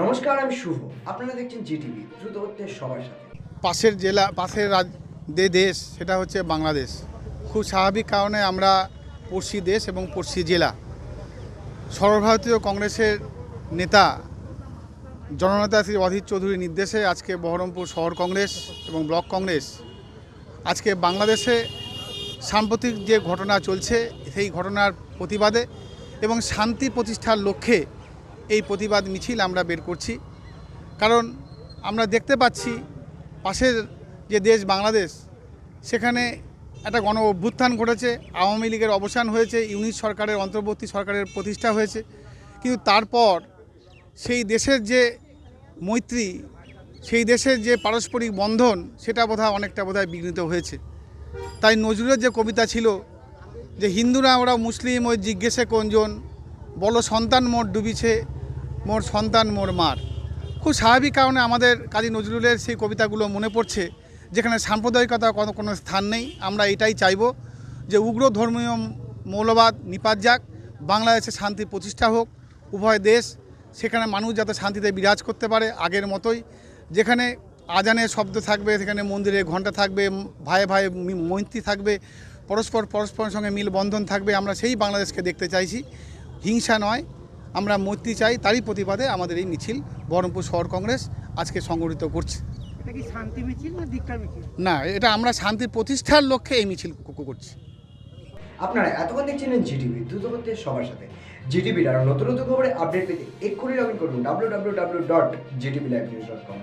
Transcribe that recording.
নমস্কার, আমি শুভ। আপনারা দেখছেন জিটিভি, দ্রুত হচ্ছে সবার সাথে। পাশের জেলা, পাশের যে দেশ, সেটা হচ্ছে বাংলাদেশ। খুব স্বাভাবিক কারণে আমরা পড়শি দেশ এবং পড়শি জেলা। সর্বভারতীয় কংগ্রেসের নেতা জননেতা শ্রী অধীর চৌধুরীর নির্দেশে আজকে বহরমপুর শহর কংগ্রেস এবং ব্লক কংগ্রেস আজকে বাংলাদেশে সাম্প্রতিক যে ঘটনা চলছে, সেই ঘটনার প্রতিবাদে এবং শান্তি প্রতিষ্ঠার লক্ষ্যে এই প্রতিবাদ মিছিল আমরা বের করছি। কারণ আমরা দেখতে পাচ্ছি পাশের যে দেশ বাংলাদেশ, সেখানে একটা গণ অভ্যুত্থান ঘটেছে, আওয়ামী লীগের অবসান হয়েছে, ইউনিট সরকারের, অন্তর্বর্তী সরকারের প্রতিষ্ঠা হয়েছে। কিন্তু তারপর সেই দেশের যে মৈত্রী, সেই দেশের যে পারস্পরিক বন্ধন, সেটা বোধহয় অনেকটা বোধহয় বিঘ্নিত হয়েছে। তাই নজরুলের যে কবিতা ছিল যে, হিন্দুরা ওরা মুসলিম ওই জিজ্ঞেসে কোনজন, বলো সন্তান মোট ডুবিছে মোর সন্তান, মোর মার। খুব স্বাভাবিক কারণে আমাদের কাজী নজরুলের সেই কবিতাগুলো মনে পড়ছে, যেখানে সাম্প্রদায়িকতা কোনো কোনো স্থান নেই। আমরা এটাই চাইব যে উগ্র ধর্মীয় মৌলবাদ নিপাত যাক, বাংলাদেশে শান্তি প্রতিষ্ঠা হোক, উভয় দেশ সেখানে মানুষ যাতে শান্তিতে বিরাজ করতে পারে আগের মতোই। যেখানে আজানের শব্দ থাকবে, সেখানে মন্দিরে ঘণ্টা থাকবে, ভাই ভাই মৈত্রী থাকবে, পরস্পর, পরস্পরের সঙ্গে মিলবন্ধন থাকবে, আমরা সেই বাংলাদেশকে দেখতে চাইছি। হিংসা নয় আমরা মৈত্রী চাই তারই প্রতিবাদে আমাদের এই মিছিল বহরমপুর শহর কংগ্রেস আজকে সংগঠিত করছে। এটা কি শান্তি মিছিল না এটা আমরা শান্তি প্রতিষ্ঠার লক্ষ্যে এই মিছিল করছি। আপনারা এতক্ষণ দেখছিলেন জিটিভি দ্রুত করতে সবার সাথে। জিটিভির আরও নতুন নতুন খবরে আপডেট পেতে এক্ষুনি লগ ইন করুন W W W dot GTV live news dot com